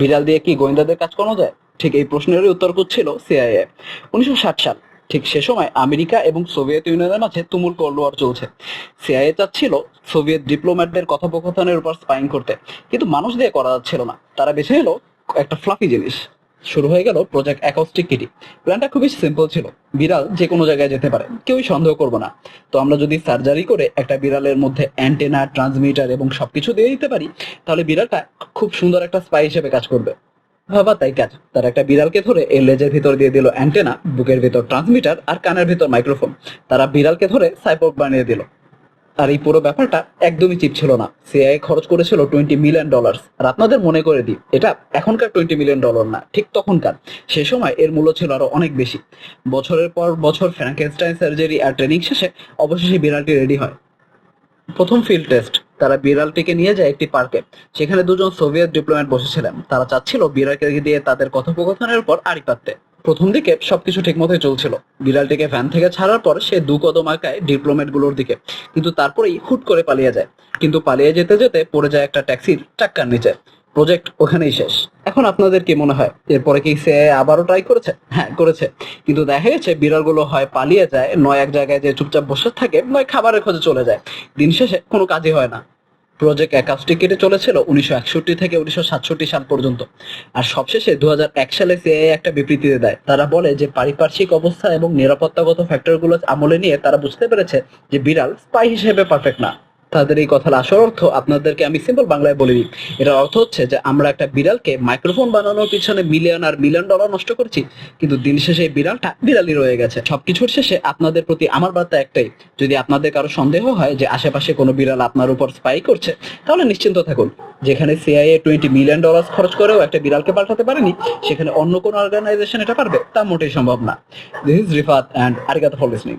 বিড়াল দিয়ে কি গোয়েন্দাদের কাজ করানো যায়? ঠিক এই প্রশ্নেরই উত্তর করছিল সিআইএ উনিশশো ষাট সাল, ঠিক সে সময় আমেরিকা এবং সোভিয়েত ইউনিয়নের মাঝে তুমুল কোল্ড ওয়ার চলছে। সিআইএ চাচ্ছিল সোভিয়েত ডিপ্লোম্যাটদের কথোপকথনের উপর স্পাইং করতে, কিন্তু মানুষ দিয়ে করা যাচ্ছিল না। তারা বেছে নিল একটা ফ্লাফি জিনিস। শুরু হয়ে গেল প্রজেক্ট অ্যাকস্টিক কিটি প্ল্যানটা খুবই সিম্পল ছিল। বিড়াল যে কোনো জায়গায় যেতে পারে, কেউই সন্দেহ করব না। তো আমরা যদি সার্জারি করে একটা বিড়ালের মধ্যে অ্যান্টেনা ট্রান্সমিটার এবং সবকিছু দিয়ে দিতে পারি, তাহলে বিড়ালটা খুব সুন্দর একটা স্পাই হিসেবে কাজ করবে। ভাবা তাই কাজ। তার একটা বিড়ালকে ধরে এর লেজের ভিতর দিয়ে দিল অ্যান্টেনা বুকের ভিতর ট্রান্সমিটার আর কানের ভিতর মাইক্রোফোন তারা বিড়ালকে ধরে সাইপোর্ট বানিয়ে দিল। আর এই পুরো ব্যাপারটা একদমই চিপ ছিল না। সিআইএ খরচ করেছিল টোয়েন্টি মিলিয়ন ডলার আর আপনাদের মনে করে দিই, এটা এখনকার টোয়েন্টি মিলিয়ন ডলার না, ঠিক তখনকার। সে সময় এর মূল্য ছিল আরও অনেক বেশি। বছরের পর বছর ফ্র্যাঙ্কেনস্টাইন সার্জারি আর ট্রেনিং শেষে অবশেষে বিড়ালটি রেডি হয়। প্রথম ফিল্ড টেস্ট তারা বিড়ালটিকে নিয়ে যায় একটি পার্কে সেখানে দুজন সোভিয়েত ডিপ্লোম্যাট বসেছিলেন। তারা চাচ্ছিল বিড়ালকে দিয়ে তাদের কথোপকথনের উপর আড়ি পাততে। প্রথম দিকে সবকিছু ঠিক মতোই চলছিল। বিড়ালটিকে ভ্যান থেকে ছাড়ার পর সে দু কদম আঁকায় ডিপ্লোম্যাটগুলোর দিকে। কিন্তু তারপরেই হুট করে পালিয়ে যায়। কিন্তু পালিয়ে যেতে যেতে পড়ে যায় একটা ট্যাক্সির চাক্কার নিচে। প্রজেক্ট ওখানেই শেষ। এখন আপনাদের কি মনে হয়? এরপরে কি সে আবারও ট্রাই করেছে? হ্যাঁ করেছে। কিন্তু দেখা গেছে বিড়ালগুলো হয় পালিয়ে যায়, নয় এক জায়গায় যে চুপচাপ বসে থাকে, নয় খাবারের খোঁজে চলে যায়। দিন শেষে কোনো কাজই হয় না। প্রজেক্ট একাশটি কেটে চলেছিল উনিশশো একষট্টি থেকে উনিশশো সাতষট্টি সাল পর্যন্ত। আর সবশেষে দু সালে সিআইএ একটা বিবৃতিতে দেয়। তারা বলে যে, পারিপার্শ্বিক অবস্থা এবং নিরাপত্তাগত ফ্যাক্টরগুলো আমলে নিয়ে তারা বুঝতে পেরেছে যে, বিড়াল স্পাই হিসেবে পারফেক্ট না। তাদের এই কথার আসল অর্থ আপনাদেরকে আমি সিম্পল বাংলায় বলে দিই এটার অর্থ হচ্ছে যে আমরা একটা বিড়ালকে মাইক্রোফোন বানানোর পিছনে মিলিয়ন আর মিলিয়ন ডলার নষ্ট করছি, কিন্তু দিন শেষে এই বিড়ালটা বিড়ালই রয়ে গেছে। সবকিছুর শেষে আপনাদের প্রতি আমার বার্তা একটাই, যদি আপনাদের কারও সন্দেহ হয় যে আশেপাশে কোনো বিড়াল আপনার উপর স্পাই করছে, তাহলে নিশ্চিন্ত থাকুন। যেখানে সিআইএ টোয়েন্টি মিলিয়ন ডলার খরচ করেও একটা বিড়ালকে পাল্টাতে পারেনি, সেখানে অন্য কোনো অর্গানাইজেশন এটা পারবে, তা মোটেই সম্ভব না। This is Rifat and Arigat for listening